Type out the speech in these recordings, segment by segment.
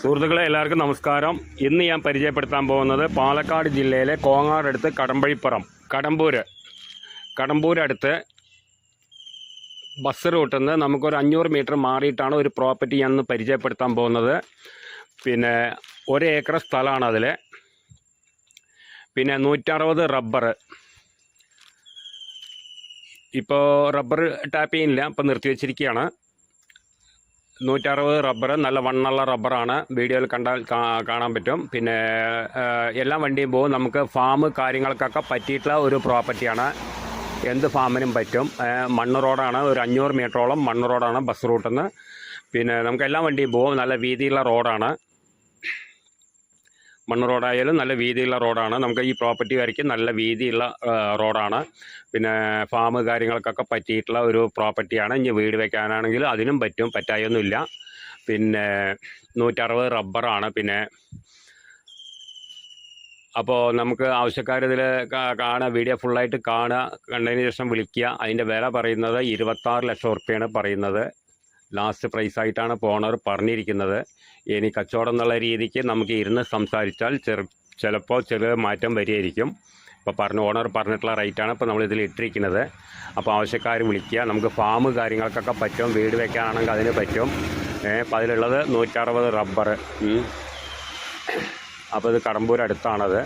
സുഹൃത്തുക്കളെ എല്ലാവർക്കും നമസ്കാരം. ഇന്ന് ഞാൻ പരിചയപ്പെടുത്താൻ പോകുന്നത് പാലക്കാട് ജില്ലയിലെ കോങ്ങാടടുത്ത് കടമ്പഴിപ്പുറം കടമ്പൂർ കടമ്പൂരടുത്ത് ബസ് റൂട്ടിൽ നിന്ന് നമുക്കൊരു അഞ്ഞൂറ് മീറ്റർ മാറിയിട്ടാണ് ഒരു പ്രോപ്പർട്ടി ഞാൻ പരിചയപ്പെടുത്താൻ പോകുന്നത്. പിന്നെ ഒരു ഏക്കർ സ്ഥലമാണ് അതിൽ പിന്നെ നൂറ്ററുപത് റബ്ബർ ഇപ്പോൾ റബ്ബർ ടാപ്പ് ചെയ്യുന്നില്ല ഇപ്പം നിർത്തി വെച്ചിരിക്കുകയാണ് നൂറ്ററുപത് റബ്ബർ നല്ല വണ്ണുള്ള റബ്ബറാണ്. വീഡിയോയിൽ കണ്ടാൽ കാണാൻ പറ്റും. പിന്നെ എല്ലാ വണ്ടിയും പോകും. നമുക്ക് ഫാം കാര്യങ്ങൾക്കൊക്കെ പറ്റിയിട്ടുള്ള ഒരു പ്രോപ്പർട്ടിയാണ്. എന്ത് ഫാമിനും പറ്റും. മണ്ണ് റോഡാണ്. ഒരു അഞ്ഞൂറ് മീറ്ററോളം മണ്ണ് റോഡാണ് ബസ് റൂട്ടിൽ നിന്ന് പിന്നെ നമുക്ക് എല്ലാ വണ്ടിയും പോകും. നല്ല വീതിയുള്ള റോഡാണ്. മണ്ണ് റോഡായാലും നല്ല വീതിയുള്ള റോഡാണ്. നമുക്ക് ഈ പ്രോപ്പർട്ടി വരയ്ക്ക് നല്ല വീതിയുള്ള റോഡാണ്. പിന്നെ ഫാം കാര്യങ്ങൾക്കൊക്കെ പറ്റിയിട്ടുള്ള ഒരു പ്രോപ്പർട്ടിയാണ് ഇനി വീട് വെക്കാനാണെങ്കിൽ അതിനും പറ്റും പറ്റായൊന്നുമില്ല. പിന്നെ നൂറ്ററുപത് റബ്ബറാണ് പിന്നെ അപ്പോൾ നമുക്ക് ആവശ്യക്കാർ ഇതിൽ കാണുക വീഡിയോ ഫുള്ളായിട്ട് കാണുക കണ്ടതിന് ശേഷം വിളിക്കുക. അതിന്റെ വില പറയുന്നത് ഇരുപത്താറ് ലക്ഷം ഉറുപ്പ്യാണ് പറയുന്നത്. ലാസ്റ്റ് പ്രൈസ് ആയിട്ടാണ് പോണർ പറഞ്ഞിരിക്കുന്നത്. ഇനി കച്ചവടം എന്നുള്ള രീതിക്ക് നമുക്ക് ഇരുന്ന് സംസാരിച്ചാൽ ചെറു ചിലപ്പോൾ ചെറിയ മാറ്റം വരികയായിരിക്കും. ഇപ്പോൾ പറഞ്ഞു ഓണർ പറഞ്ഞിട്ടുള്ള റേറ്റാണ് ഇപ്പോൾ നമ്മൾ ഇട്ടിരിക്കുന്നത്. അപ്പോൾ ആവശ്യക്കാർ വിളിക്കുക. നമുക്ക് ഫാം കാര്യങ്ങൾക്കൊക്കെ പറ്റും. വീട് വെക്കാനാണെങ്കിൽ അതിന് പറ്റും. അപ്പോൾ അതിലുള്ളത് നൂറ്ററുപത് റബ്ബർ. അപ്പോൾ ഇത് കടമ്പൂർ അടുത്താണത്.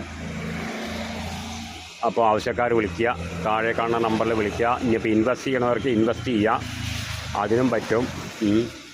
അപ്പോൾ ആവശ്യക്കാർ വിളിക്കുക. താഴെ കാണുന്ന നമ്പറിൽ വിളിക്കുക. ഇനിയിപ്പോൾ ഇൻവെസ്റ്റ് ചെയ്യണവർക്ക് ഇൻവെസ്റ്റ് ചെയ്യുക അതിനും പറ്റും ഉം.